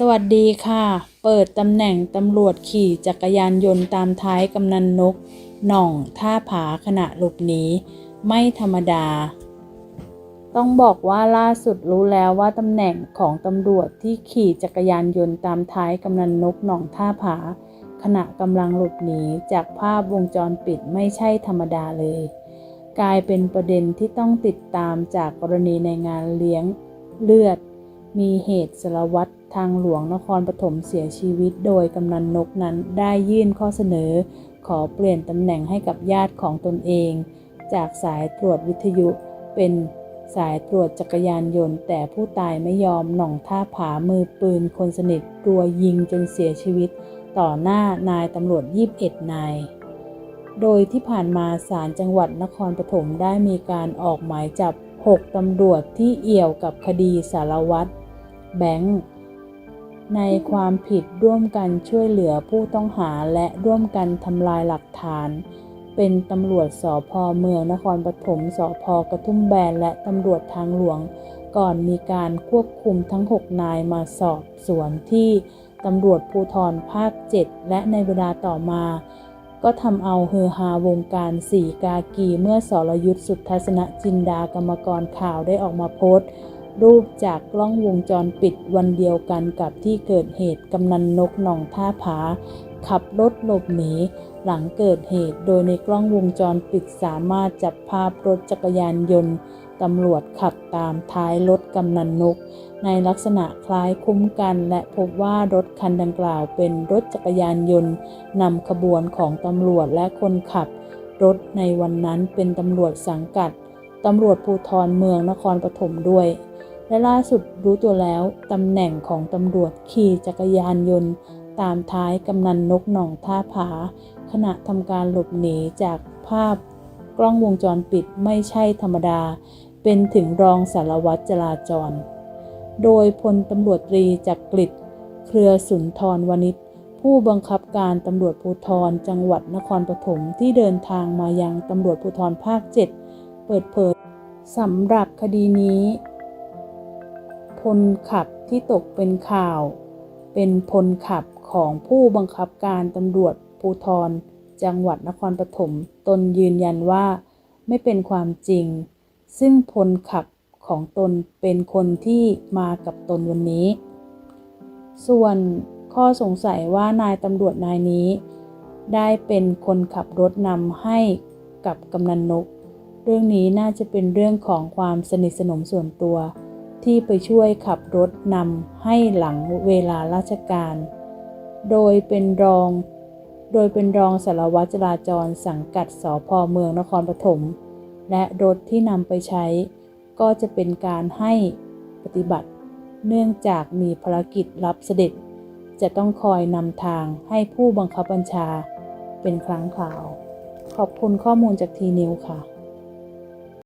สวัสดีค่ะ เปิดตำแหน่งตำรวจขี่จักรยานยนต์ตามท้ายกำนันนก หน่องท่าผาขณะหลบหนีไม่ธรรมดา ต้องบอกว่าล่าสุดรู้แล้วว่าตำแหน่งของตำรวจที่ขี่จักรยานยนต์ตามท้ายกำนันนกหน่องท่าผา ขณะกำลังหลบหนีจากภาพวงจรปิดไม่ใช่ธรรมดาเลย กลายเป็นประเด็นที่ต้องติดตามจากกรณีในงานเลี้ยงเลือด มีเหตุสารวัตรทางหลวงนครปฐมเสียชีวิต โดยกำนันนกนั้นได้ยื่นข้อเสนอ ขอเปลี่ยนตำแหน่งให้กับญาติของตนเอง จากสายตรวจวิทยุเป็นสายตรวจจักรยานยนต์ แต่ผู้ตายไม่ยอมหน่องท่าผามือปืนคนสนิทรัวยิงจนเสียชีวิต ต่อหน้านายตำรวจ 21 นาย โดยที่ผ่านมาศาลจังหวัดนครปฐมได้มีการออกหมายจับ 6 ตำรวจที่เอี่ยวกับคดีสารวัตร แบงค์ในความผิดร่วมกันช่วยเหลือผู้ต้องหาและร่วมกันทำลายหลักฐาน เป็นตำรวจสพเมืองนครปฐมสพกระทุ่มแบนและตำรวจทางหลวง ก่อนมีการควบคุมทั้ง 6 นายมาสอบสวนที่ตำรวจภูธรภาค 7 และในเวลาต่อมา ก็ทำเอาเฮอฮาวงการสีกากีเมื่อสรยุทธสุทธัศนจินดากรรมกรข่าวได้ออกมาโพสต์ รูปจากกล้องวงจรปิดวันเดียวกันกับที่เกิดเหตุกำนันนกหนองท่าผา ขับรถหลบหนีหลังเกิดเหตุโดยในกล้องวงจรปิดสามารถจับภาพรถจักรยานยนต์ตำรวจขับตามท้ายรถกำนันนก ในลักษณะคล้ายคุ้มกันและพบว่ารถคันดังกล่าวเป็นรถจักรยานยนต์นำขบวนของตำรวจและคนขับ รถในวันนั้นเป็นตำรวจสังกัดตำรวจภูธรเมืองนครปฐมด้วย และล่าสุดรู้ตัวแล้วตำแหน่งของตำรวจขี่จักรยานยนต์ ตามท้ายกำนันนกหน่องท่าผา ขณะทำการหลบหนีจากภาพกล้องวงจรปิดไม่ใช่ธรรมดา เป็นถึงรองสารวัตรจราจร โดยพลตำรวจตรีจักริดเครือสุนทรวณิชผู้บังคับการตำรวจภูธรจังหวัดนครปฐมที่เดินทางมายังตำรวจภูธรภาค 7 เปิดเผยสำหรับคดีนี้ ลขับที่ตกเป็นข่าว เป็นพลขับของผู้บังคับการตำรวจภูธร จังหวัดนครปฐมตนยืนยันว่าไม่เป็นความจริง ซึ่งพลขับของตนเป็นคนที่มากับตนวันนี้ ส่วนข้อสงสัยว่านายตำรวจนายนี้ ได้เป็นคนขับรถนำให้กับกำนันนก เรื่องนี้น่าจะเป็นเรื่องของความสนิทสนมส่วนตัว ที่ไปช่วยขับรถนำให้หลังเวลาราชการ โดยเป็นรอง โดยเป็นรองสารวัตรจราจรสังกัดสพเมืองนครปฐม และรถที่นำไปใช้ ก็จะเป็นการให้ปฏิบัติ เนื่องจากมีภารกิจรับเสด็จ จะต้องคอยนำทางให้ผู้บังคับบัญชาเป็นครั้งคราว ขอบคุณข้อมูลจากทีนิวค่ะ